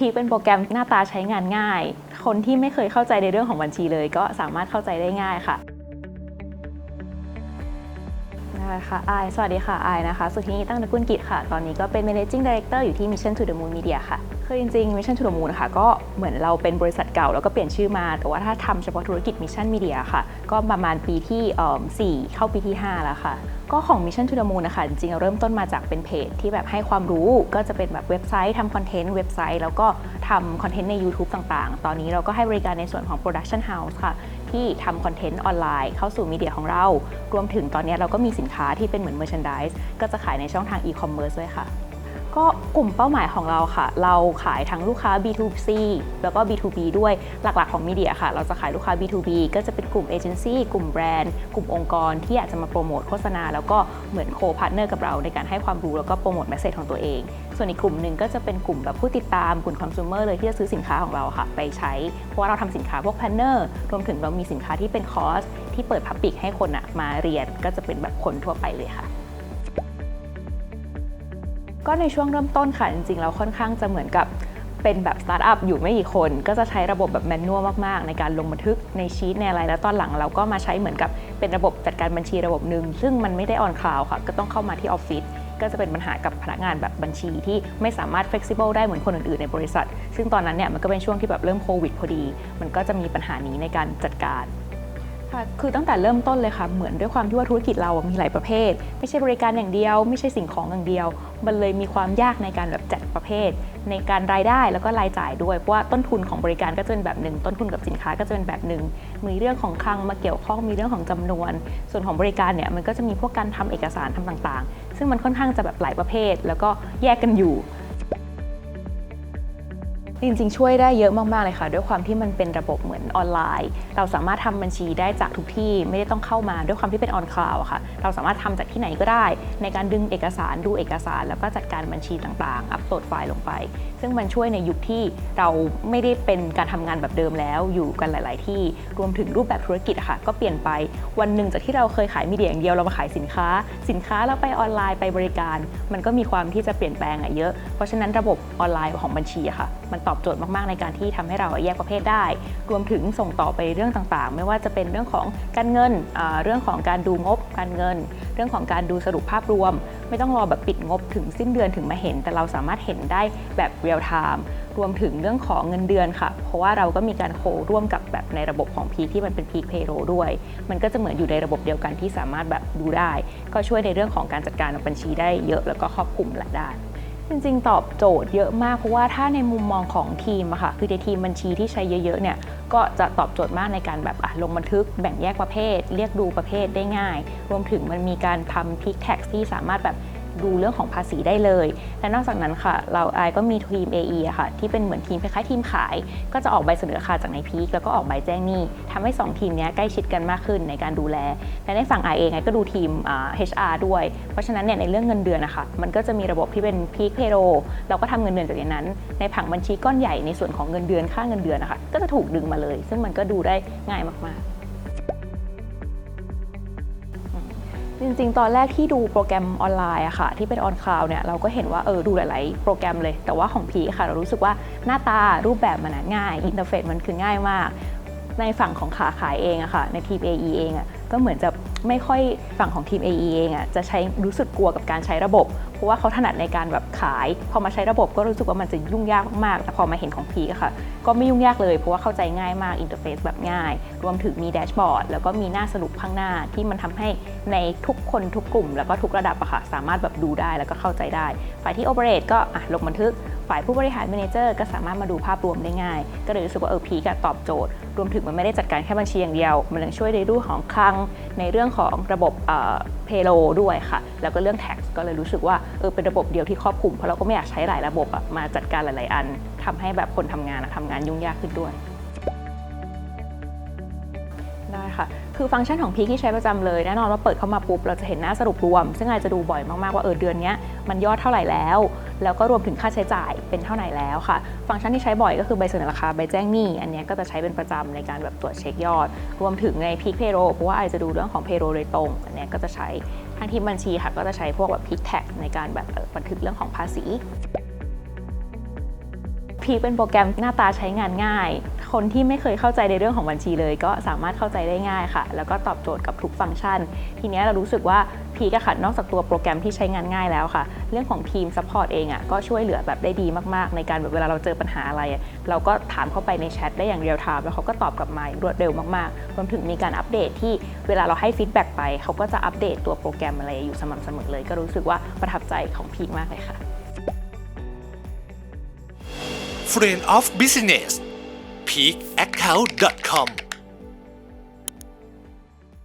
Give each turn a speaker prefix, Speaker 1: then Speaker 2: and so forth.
Speaker 1: พีเป็นโปรแกรมหน้าตาใช้งานง่าย คนที่ไม่เคยเข้าใจในเรื่องของบัญชีเลย ก็สามารถเข้าใจได้ง่ายค่ะได้ค่ะอายสวัสดีค่ะอายนะคะ สุธินีตั้งตะกุลกิจค่ะ ตอนนี้ก็เป็น managing director อยู่ที่ Mission to the Moon Media ค่ะ คือจริงๆ Mission to the Moon ค่ะก็เหมือนเราเป็นบริษัทเก่าแล้วก็เปลี่ยนชื่อมา แต่ว่าถ้าทำเฉพาะธุรกิจ Mission Media ค่ะ ก็ประมาณปีที่เอิ่ม4เข้าปีที่ 5 แล้วค่ะ ก็ของ Mission to the Moon นะคะจริงๆเริ่มต้นมาจากเป็นเพจที่แบบให้ความรู้ก็จะเป็นแบบเว็บไซต์ทำคอนเทนต์เว็บไซต์ แล้วก็ทำคอนเทนต์ใน YouTube ต่างๆ ตอนนี้เราก็ให้บริการในส่วนของ Production House ค่ะ ที่ทำคอนเทนต์ออนไลน์เข้าสู่มีเดียของเรา รวมถึงตอนนี้เราก็มีสินค้าที่เป็นเหมือน Merchandise ก็จะขายในช่องทาง e-commerce ด้วยค่ะ ก็กลุ่มเป้าหมายของเราค่ะ เราขายทั้งลูกค้า B2C แล้วก็ B2B ด้วยหลักๆของมีเดียค่ะ เราจะขายลูกค้า B2B ก็จะเป็นกลุ่มเอเจนซี่กลุ่มแบรนด์ กลุ่มองค์กรที่อยากจะมาโปรโมทโฆษณา แล้วก็เหมือนโคพาร์ทเนอร์กับเราในการให้ความรู้แล้วก็โปรโมทแมสเซจของตัวเอง ส่วนอีกกลุ่มหนึ่งก็จะเป็นกลุ่มแบบผู้ติดตามกลุ่มคอน sumer เลยที่จะซื้อสินค้าของเราค่ะ ไปใช้ เพราะว่าเราทำสินค้าพวกแพนเนอร์รวมถึงเรามีสินค้าที่เป็นคอร์สที่เปิดพับปิกให้คนอะมาเรียนก็จะเป็นแบบคนทั่วไปเลยค่ะ ก็ในช่วงเริ่มต้นค่ะ จริงๆเราค่อนข้างจะเหมือนกับเป็นแบบสตาร์ทอัพอยู่ไม่กี่คน ก็จะใช้ระบบแบบแมนนวลมากๆ ในการลงบันทึกในชีตในอะไร แล้วตอนหลังเราก็มาใช้เหมือนกับเป็นระบบจัดการบัญชีระบบหนึ่งซึ่งมันไม่ได้ออนคลาวค่ะ ก็ต้องเข้ามาที่ออฟฟิศก็จะเป็นปัญหากับพนักงานแบบบัญชีที่ไม่สามารถ flexible ได้เหมือนคนอื่นๆในบริษัท ซึ่งตอนนั้นเนี่ยมันก็เป็นช่วงที่แบบเริ่มโควิดพอดี มันก็จะมีปัญหานี้ในการจัดการ ค่ะคือตั้งแต่เริ่มต้นเลยค่ะ เหมือนด้วยความที่ว่าธุรกิจเรามีหลายประเภท ไม่ใช่บริการอย่างเดียว ไม่ใช่สิ่งของอย่างเดียว มันเลยมีความยากในการแบบจัดประเภท ในการรายได้แล้วก็รายจ่ายด้วย เพราะว่าต้นทุนของบริการก็จะเป็นแบบหนึ่ง ต้นทุนกับสินค้าก็จะเป็นแบบหนึ่ง มีเรื่องของคลังมาเกี่ยวข้อง มีเรื่องของจำนวน ส่วนของบริการเนี่ยมันก็จะมีพวกการทำเอกสารทำต่างๆ ซึ่งมันค่อนข้างจะแบบหลายประเภท แล้วก็แยกกันอยู่ จริงๆ ช่วยได้เยอะมาก ๆ เลยค่ะ ด้วยความที่มันเป็นระบบเหมือนออนไลน์ เราสามารถทำบัญชีได้จากทุกที่ไม่ได้ต้องเข้ามาด้วยความที่เป็นออนคลาวค่ะ เราสามารถทำจากที่ไหนก็ได้ ในการดึงเอกสารดูเอกสาร แล้วก็จัดการบัญชีต่างๆ อัปโหลดไฟล์ลงไป ซึ่งมันช่วยในยุคที่เราไม่ได้เป็นการทำงานแบบเดิมแล้วอยู่กันหลาย ๆ ที่รวมถึงรูปแบบธุรกิจค่ะ ก็เปลี่ยนไปวันหนึ่งจากที่เราเคยขายมีเดียอย่างเดียวเรามาขายสินค้า สินค้าแล้วไปออนไลน์ไปบริการ มันก็มีความที่จะเปลี่ยนแปลงอะเยอะเพราะฉะนั้นระบบออนไลน์ของบัญชีค่ะ มันตอบโจทย์มาก ๆ ในการที่ทำให้เราแยกประเภทได้ รวมถึงส่งต่อไปเรื่องต่างๆ ไม่ว่าจะเป็นเรื่องของการเงิน เรื่องของการดูงบการเงิน เรื่องของการดูสรุปภาพรวม ไม่ต้องรอแบบปิดงบถึงสิ้นเดือนถึงมาเห็น แต่เราสามารถเห็นได้แบบเรียลไทม์รวมถึงเรื่องของเงินเดือนค่ะ เพราะว่าเราก็มีการโคร่วมกับแบบในระบบของพีที่มันเป็นพีคเพโรด้วย มันก็จะเหมือนอยู่ในระบบเดียวกันที่สามารถแบบดูได้ ก็ช่วยในเรื่องของการจัดการบัญชีได้เยอะแล้วก็ครอบคลุมหลายด้าน จริงๆ ตอบโจทย์เยอะมาก เพราะว่าถ้าในมุมมองของทีมอะค่ะคือในทีมบัญชีที่ใช้เยอะๆเนี่ยก็จะตอบโจทย์มากในการแบบอะลงบันทึกแบ่งแยกประเภท เรียกดูประเภทได้ง่าย รวมถึงมันมีการทำพิกแท็กที่สามารถแบบ ดูเรื่องของภาษีได้เลย และนอกจากนั้นค่ะ เราไอก็มีทีม AE อค่ะ ที่เป็นเหมือนทีมคล้ายๆทีมขาย ก็จะออกใบเสนอราคาจากในพีคแล้วก็ออกใบแจ้งหนี้ทำให้ 2 ทีมนี้ใกล้ชิดกันมากขึ้นในการดูแล และในฝั่ง I เองก็ดูทีม HR ด้วย เพราะฉะนั้นเนี่ยในเรื่องเงินเดือนนะคะมันก็จะมีระบบที่เป็นพีคเพโรเราก็ทำเงินเดือนจากในนั้น ในผังบัญชีก้อนใหญ่ในส่วนของเงินเดือนค่าเงินเดือนนะคะก็จะถูกดึงมาเลย ซึ่งมันก็ดูได้ง่ายมากๆ จริงๆ ตอนแรกที่ดูโปรแกรมออนไลน์อะค่ะ ที่เป็นออนคลาวเนี่ยเราก็เห็นว่าเออดูหลายๆ โปรแกรมเลย แต่ว่าของพีค่ะ เรารู้สึกว่าหน้าตารูปแบบมันง่ายอินเทอร์เฟซมันคือง่ายมาก ในฝั่งของขาขายเองอะค่ะ ในทีม AE เองอะก็เหมือนจะไม่ค่อยฝั่งของทีม AE เองอะจะใช้รู้สึกกลัวกับการใช้ระบบ ราะว่าเขาถนัดในการแบบขาย พอมาใช้ระบบก็รู้สึกว่ามันจะยุ่งยากมาก แต่พอมาเห็นของพีกค่ะ ก็ไม่ยุ่งยากเลย เพราะว่าเข้าใจง่ายมากอินเทอร์เฟซแบบง่าย รวมถึงมีแดชบอร์ดแล้วก็มีหน้าสรุปข้างหน้าที่มันทำให้ในทุกคนทุกกลุ่ม แล้วก็ทุกระดับอะค่ะสามารถแบบดูได้แล้วก็เข้าใจได้ฝ่ายที่โอเปเรตก็อะลงบันทึก ฝ่ายผู้บริหาร m ม n เจอร์ก็สามารถมาดูภาพรวมได้ง่าย ก็เลยรู้สึกว่าเออพีกตอบโจทย์ รวมถึงมันไม่ได้จัดการแค่บัญชีอย่างเดียว มันยังช่วยในเรื่องของคลัง ในเรื่องของระบบเพโลด้วยค่ะ แล้วก็เรื่อง tax ก็เลยรู้สึกว่าเออเป็นระบบเดียวที่ครอบคลุม เพราะเราก็ไม่อยากใช้หลายระบบอะมาจัดการหลาย ๆ อันทำให้แบบคนทำงานอะทำงานยุ่งยากขึ้นด้วยได้ค่ะ คือฟังก์ชันของพีที่ใช้ประจำเลย แน่นอนว่าเปิดเข้ามาปุ๊บ เราจะเห็นหน้าสรุปรวม ซึ่งอาจจะดูบ่อยมาก ๆ ว่าเออเดือนนี้มันยอดเท่าไหร่แล้ว แล้วก็รวมถึงค่าใช้จ่ายเป็นเท่าไหร่แล้วค่ะ ฟังก์ชันที่ใช้บ่อยก็คือใบเสนอราคาใบแจ้งหนี้ อันนี้ก็จะใช้เป็นประจำในการแบบตรวจเช็คยอด รวมถึงในพีคเพโรเพราะว่าอาจจะดูเรื่องของเพโรโดยตรง อันนี้ก็จะใช้ทางทีมบัญชีค่ะก็จะใช้พวกแบบพีคแท็กในการแบบบันทึกเรื่องของภาษีพีเป็นโปรแกรมหน้าตาใช้งานง่าย คนที่ไม่เคยเข้าใจในเรื่องของบัญชีเลย ก็สามารถเข้าใจได้ง่ายค่ะ แล้วก็ตอบโจทย์กับทุกฟังก์ชัน ทีเนี้ยเรารู้สึกว่าพีกอะค่ะนอกจากตัวโปรแกรมที่ใช้งานง่ายแล้วค่ะ เรื่องของทีมซัพพอร์ตเองอะก็ช่วยเหลือแบบได้ดีมากๆ ในการแบบเวลาเราเจอปัญหาอะไร เราก็ถามเข้าไปในแชทได้อย่างเรียลไทม์แล้วเขาก็ตอบกลับมารวดเร็วมากๆรวมถึงมีการอัปเดตที่เวลาเราให้ฟีดแบ็กไปเขาก็จะอัปเดตตัวโปรแกรมอะไรอยู่สม่ำเสมอเลย ก็รู้สึกว่าประทับใจของพีกมากเลยค่ะ
Speaker 2: Friend of Business peakaccount.com